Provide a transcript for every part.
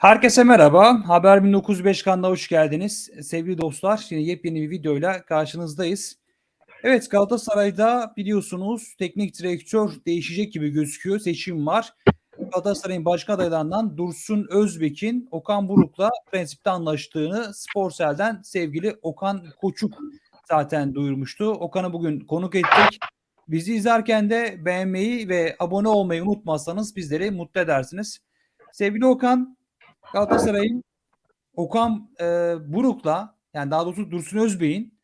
Herkese merhaba. Haber 1905 kanalına hoş geldiniz. Sevgili dostlar, yine yepyeni bir videoyla karşınızdayız. Evet Galatasaray'da biliyorsunuz teknik direktör değişecek gibi gözüküyor. Seçim var. Galatasaray'ın başkan adaylarından Dursun Özbek'in Okan Buruk'la prensipte anlaştığını Sporsel'den sevgili Okan Koçuk zaten duyurmuştu. Okan'ı bugün konuk ettik. Bizi izlerken de beğenmeyi ve abone olmayı unutmazsanız bizleri mutlu edersiniz. Sevgili Okan, Galatasaray'ın Okan e, Buruk'la yani daha doğrusu Dursun Özbey'in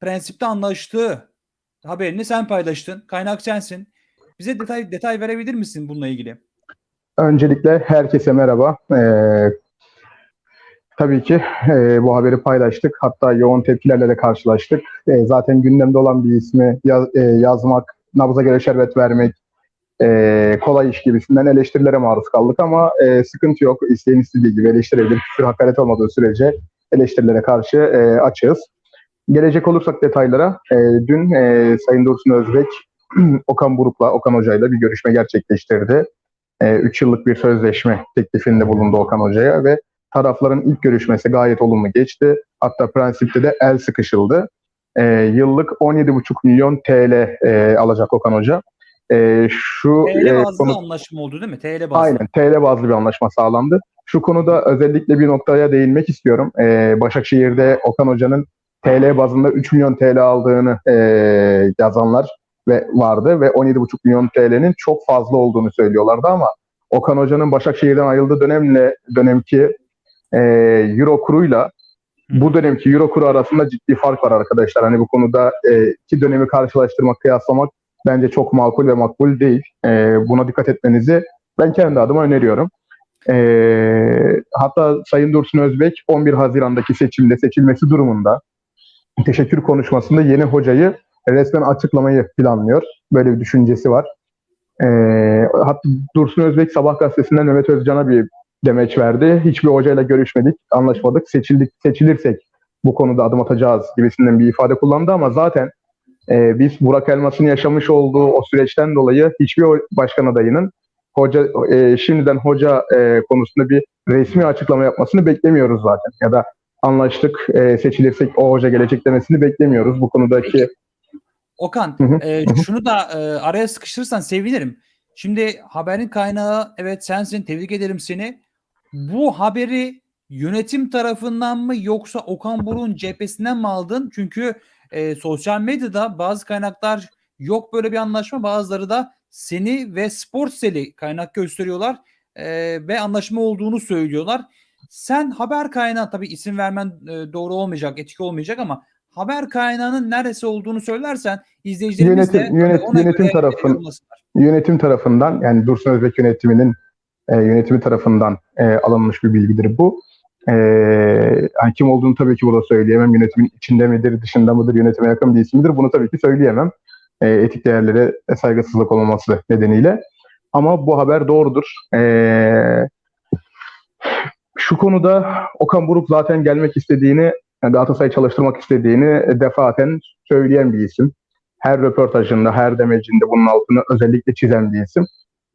prensipte anlaştığı haberini sen paylaştın. Kaynak sensin. Bize detay detay verebilir misin bununla ilgili? Öncelikle herkese merhaba. Ee, tabii ki e, bu haberi paylaştık. Hatta yoğun tepkilerle de karşılaştık. E, zaten gündemde olan bir ismi yaz- e, yazmak, nabza göre şerbet vermek, e, kolay iş gibisinden eleştirilere maruz kaldık ama e, sıkıntı yok. İsteyen istediği gibi eleştirebilir. Küfür hakaret olmadığı sürece eleştirilere karşı e, açığız. Gelecek olursak detaylara, e, dün e, Sayın Dursun Özbek Okan Buruk'la, Okan Hoca'yla bir görüşme gerçekleştirdi. 3 yıllık bir sözleşme teklifinde bulundu Okan Hoca'ya ve tarafların ilk görüşmesi gayet olumlu geçti. Hatta prensipte de el sıkışıldı. E, yıllık 17,5 milyon TL e, alacak Okan Hoca. E, şu TL e, bazlı konu- anlaşma oldu değil mi? TL bazlı. Aynen TL bazlı bir anlaşma sağlandı. Şu konuda özellikle bir noktaya değinmek istiyorum. Ee, Başakşehir'de Okan Hoca'nın TL bazında 3 milyon TL aldığını e, yazanlar ve vardı ve 17,5 milyon TL'nin çok fazla olduğunu söylüyorlardı ama Okan Hoca'nın Başakşehir'den ayrıldığı dönemle dönemki e, Euro kuruyla bu dönemki Euro kuru arasında ciddi fark var arkadaşlar. Hani bu konuda e, iki dönemi karşılaştırmak, kıyaslamak bence çok makul ve makbul değil. E, buna dikkat etmenizi ben kendi adıma öneriyorum. Ee, hatta Sayın Dursun Özbek 11 Haziran'daki seçimde seçilmesi durumunda teşekkür konuşmasında yeni hocayı resmen açıklamayı planlıyor. Böyle bir düşüncesi var. Ee, hatta Dursun Özbek Sabah gazetesinden Mehmet Özcan'a bir demeç verdi. Hiçbir hocayla görüşmedik, anlaşmadık. Seçildik, seçilirsek bu konuda adım atacağız gibisinden bir ifade kullandı ama zaten e, biz Burak Elmas'ın yaşamış olduğu o süreçten dolayı hiçbir başkan adayının hoca e, şimdiden hoca e, konusunda bir resmi açıklama yapmasını beklemiyoruz zaten. Ya da anlaştık e, seçilirsek o hoca gelecek demesini beklemiyoruz. Bu konudaki Okan, Hı hı, e, şunu da e, araya sıkıştırırsan sevinirim. Şimdi haberin kaynağı evet sensin, tebrik ederim seni. Bu haberi yönetim tarafından mı yoksa Okan Buruk'un cephesinden mi aldın? Çünkü e, sosyal medyada bazı kaynaklar yok böyle bir anlaşma, bazıları da seni ve Sportsel'i kaynak gösteriyorlar e, ve anlaşma olduğunu söylüyorlar. Sen haber kaynağı tabii isim vermen e, doğru olmayacak, etik olmayacak ama haber kaynağının neresi olduğunu söylersen izleyicilerimiz de Yönetim- yönet- ona yönetim tarafın- yönetim tarafından yani Dursun Özbek yönetiminin e, yönetimi tarafından e, alınmış bir bilgidir bu. E, yani kim olduğunu tabii ki burada söyleyemem. Yönetimin içinde midir, dışında mıdır, yönetime yakın bir isimdir. Bunu tabii ki söyleyemem. E, etik değerlere saygısızlık olmaması nedeniyle. Ama bu haber doğrudur. E, şu konuda Okan Buruk zaten gelmek istediğini, yani Galatasaray çalıştırmak istediğini defaten söyleyen bir isim her röportajında, her demecinde bunun altını özellikle çizen bir isim.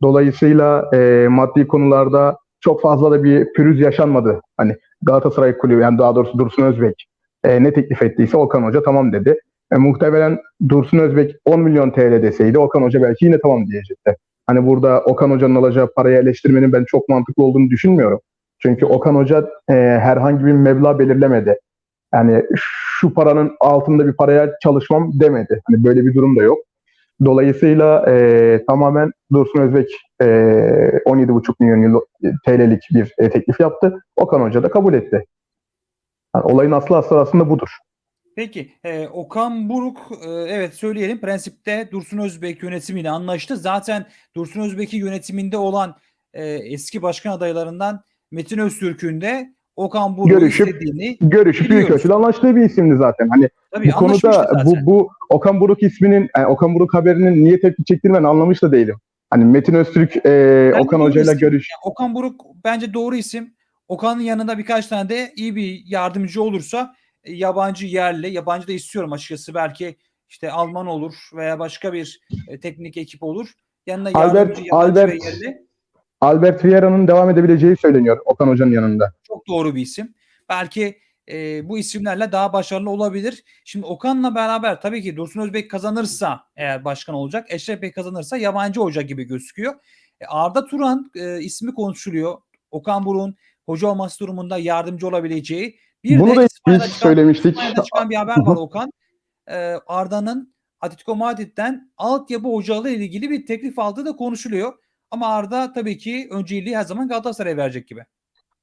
Dolayısıyla e, maddi konularda çok fazla da bir pürüz yaşanmadı. Hani Galatasaray kulübü yani daha doğrusu Dursun Özbek e, ne teklif ettiyse Okan Hoca tamam dedi. E, muhtemelen Dursun Özbek 10 milyon TL deseydi Okan Hoca belki yine tamam diyecekti. Hani burada Okan Hoca'nın alacağı parayı eleştirmenin ben çok mantıklı olduğunu düşünmüyorum. Çünkü Okan Hoca e, herhangi bir meblağ belirlemedi. Yani şu paranın altında bir paraya çalışmam demedi. Hani böyle bir durum da yok. Dolayısıyla e, tamamen Dursun Özbek e, 17,5 milyon euro- TL'lik bir e, teklif yaptı. Okan Hoca da kabul etti. Yani olayın aslı aslı aslında budur. Peki e, Okan Buruk e, evet söyleyelim prensipte Dursun Özbek yönetimiyle anlaştı. Zaten Dursun Özbek'in yönetiminde olan e, eski başkan adaylarından Metin Öztürk'ün de Okan Buruk'u Görüşüp istediğini Görüşüp büyük Biliyoruz. ölçüde anlaştığı bir isimdi zaten. Hani tabii bu konuda anlaşmıştı bu, zaten. bu Okan Buruk isminin, yani Okan Buruk haberinin niye tepki çektiğini ben anlamış da değilim. Hani Metin Öztürk e, Bence Okan Hoca'yla görüş Yani Okan Buruk bence doğru isim. Okan'ın yanında birkaç tane de iyi bir yardımcı olursa e, yabancı yerli, yabancı da istiyorum açıkçası. Belki işte Alman olur veya başka bir e, teknik ekip olur. Yanına Albert- yardımcı yabancı ve Albert- yerli. Albert Vieira'nın devam edebileceği söyleniyor Okan Hoca'nın yanında. Çok doğru bir isim. Belki e, bu isimlerle daha başarılı olabilir. Şimdi Okan'la beraber tabii ki Dursun Özbek kazanırsa eğer başkan olacak. Eşref Bey kazanırsa yabancı hoca gibi gözüküyor. E, Arda Turan e, ismi konuşuluyor. Okan Buruk'un hoca olması durumunda yardımcı olabileceği. Bir Bunu de da İspanya'da biz çıkan- söylemiştik. İspanya'da çıkan bir haber var Okan. E, Arda'nın Atletico Madrid'den altyapı hocalığı ile ilgili bir teklif aldığı da konuşuluyor. Ama Arda tabii ki önceliği her zaman Galatasaray'a verecek gibi.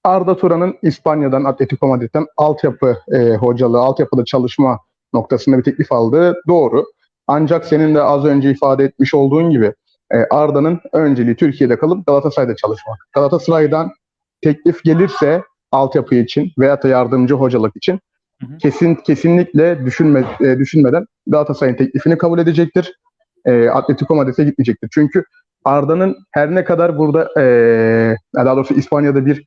Arda Turan'ın İspanya'dan, Atletico Madrid'den altyapı e, hocalığı, altyapıda çalışma noktasında bir teklif aldığı doğru. Ancak senin de az önce ifade etmiş olduğun gibi e, Arda'nın önceliği Türkiye'de kalıp Galatasaray'da çalışmak. Galatasaray'dan teklif gelirse altyapı için veya da yardımcı hocalık için Hı hı. kesin kesinlikle düşünme, e, düşünmeden Galatasaray'ın teklifini kabul edecektir. E, Atletico Madrid'e gitmeyecektir. Çünkü Arda'nın her ne kadar burada e, daha doğrusu İspanya'da bir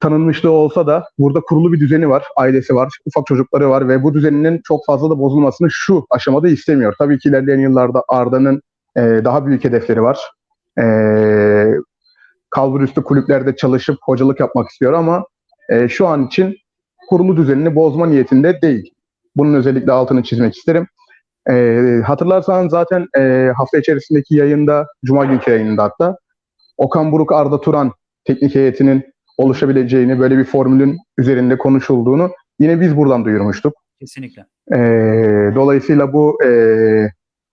tanınmışlığı olsa da burada kurulu bir düzeni var, ailesi var, ufak çocukları var ve bu düzeninin çok fazla da bozulmasını şu aşamada istemiyor. Tabii ki ilerleyen yıllarda Arda'nın e, daha büyük hedefleri var. E, kalburüstü kulüplerde çalışıp hocalık yapmak istiyor ama e, şu an için kurulu düzenini bozma niyetinde değil. Bunun özellikle altını çizmek isterim. E, hatırlarsan zaten e, hafta içerisindeki yayında, Cuma günkü yayında hatta Okan Buruk, Arda Turan teknik heyetinin oluşabileceğini, böyle bir formülün üzerinde konuşulduğunu yine biz buradan duyurmuştuk. Kesinlikle. E, dolayısıyla bu e,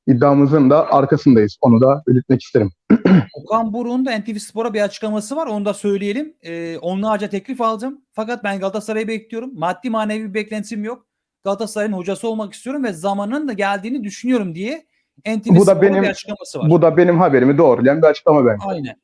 iddiamızın da arkasındayız. Onu da belirtmek isterim. Okan Buruk'un da NTV Spor'a bir açıklaması var. Onu da söyleyelim. Ee, onlarca teklif aldım. Fakat ben Galatasaray'ı bekliyorum. Maddi manevi bir beklentim yok. Galatasaray'ın hocası olmak istiyorum ve zamanın da geldiğini düşünüyorum diye NTV Bu da benim- bir açıklaması var. Bu da benim haberimi doğrulayan bir açıklama bence. Aynen.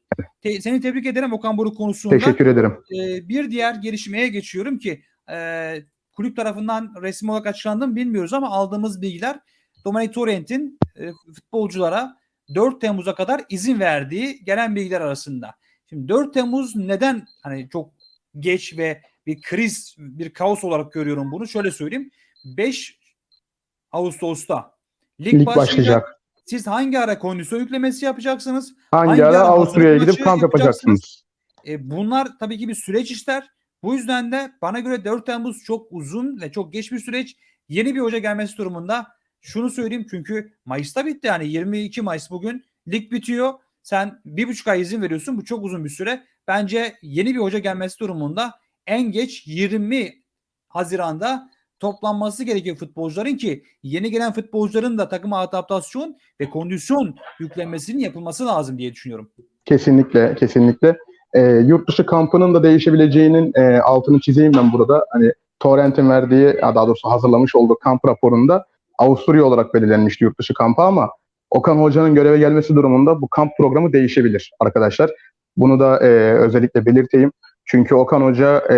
Te- seni tebrik ederim Okan Buruk konusunda. Teşekkür ederim. Ee, bir diğer gelişmeye geçiyorum ki e, kulüp tarafından resmi olarak açıklandı mı bilmiyoruz ama aldığımız bilgiler Domenic Torrent'in e, futbolculara 4 Temmuz'a kadar izin verdiği gelen bilgiler arasında. Şimdi 4 Temmuz neden hani çok geç ve bir kriz, bir kaos olarak görüyorum bunu. Şöyle söyleyeyim. 5 Ağustos'ta lig, Lig başlayacak. başlayacak. Siz hangi ara kondisyon yüklemesi yapacaksınız? Hangi, Hangi ara ara Avusturya'ya gidip kamp yapacaksınız? E, bunlar tabii ki bir süreç ister. Bu yüzden de bana göre 4 Temmuz çok uzun ve çok geç bir süreç. Yeni bir hoca gelmesi durumunda şunu söyleyeyim çünkü Mayıs'ta bitti yani 22 Mayıs bugün lig bitiyor. Sen bir buçuk ay izin veriyorsun bu çok uzun bir süre. Bence yeni bir hoca gelmesi durumunda en geç 20 Haziran'da toplanması gerekiyor futbolcuların ki yeni gelen futbolcuların da takıma adaptasyon ve kondisyon yüklenmesinin yapılması lazım diye düşünüyorum. Kesinlikle, kesinlikle. E, yurt dışı kampının da değişebileceğinin e, altını çizeyim ben burada. Hani Torrent'in verdiği, daha doğrusu hazırlamış olduğu kamp raporunda Avusturya olarak belirlenmişti yurt dışı kampı ama Okan Hoca'nın göreve gelmesi durumunda bu kamp programı değişebilir arkadaşlar. Bunu da e, özellikle belirteyim. Çünkü Okan Hoca e,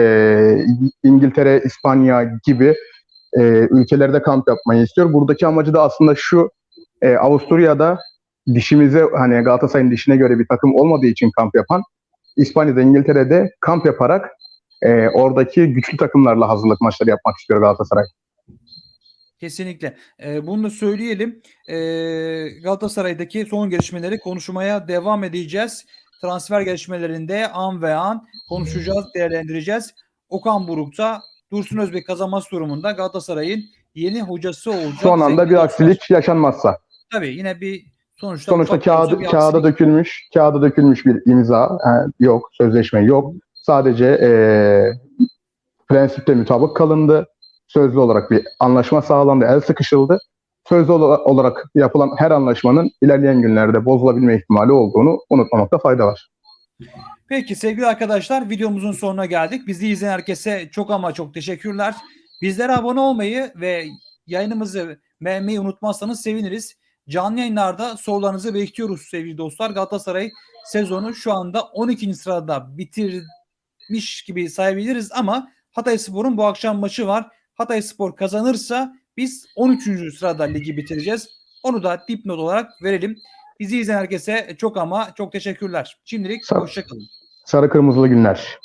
İngiltere, İspanya gibi e, ülkelerde kamp yapmayı istiyor. Buradaki amacı da aslında şu, e, Avusturya'da dişimize hani Galatasaray'ın dişine göre bir takım olmadığı için kamp yapan İspanya'da, İngiltere'de kamp yaparak e, oradaki güçlü takımlarla hazırlık maçları yapmak istiyor Galatasaray. Kesinlikle. Ee, bunu da söyleyelim. Ee, Galatasaray'daki son gelişmeleri konuşmaya devam edeceğiz. Transfer gelişmelerinde an ve an konuşacağız, değerlendireceğiz. Okan Buruk'ta Dursun Özbek kazanması durumunda Galatasaray'ın yeni hocası olacak. Son anda bir aksilik yaşanmazsa. Tabii yine bir sonuçta Sonuçta kağıda aksilik. dökülmüş, kağıda dökülmüş bir imza e, yok, sözleşme yok. Sadece e, prensipte mutabık kalındı. Sözlü olarak bir anlaşma sağlandı, el sıkışıldı. Sözlü ola- olarak yapılan her anlaşmanın ilerleyen günlerde bozulabilme ihtimali olduğunu unutmamakta fayda var. Peki sevgili arkadaşlar videomuzun sonuna geldik. Bizi izleyen herkese çok ama çok teşekkürler. Bizlere abone olmayı ve yayınımızı beğenmeyi unutmazsanız seviniriz. Canlı yayınlarda sorularınızı bekliyoruz sevgili dostlar. Galatasaray sezonu şu anda 12. sırada bitirmiş gibi sayabiliriz ama Hatayspor'un bu akşam maçı var. Hatayspor kazanırsa biz 13. sırada ligi bitireceğiz. Onu da dipnot olarak verelim. Bizi izleyen herkese çok ama çok teşekkürler. Şimdilik Sar- hoşçakalın. Sarı kırmızılı günler.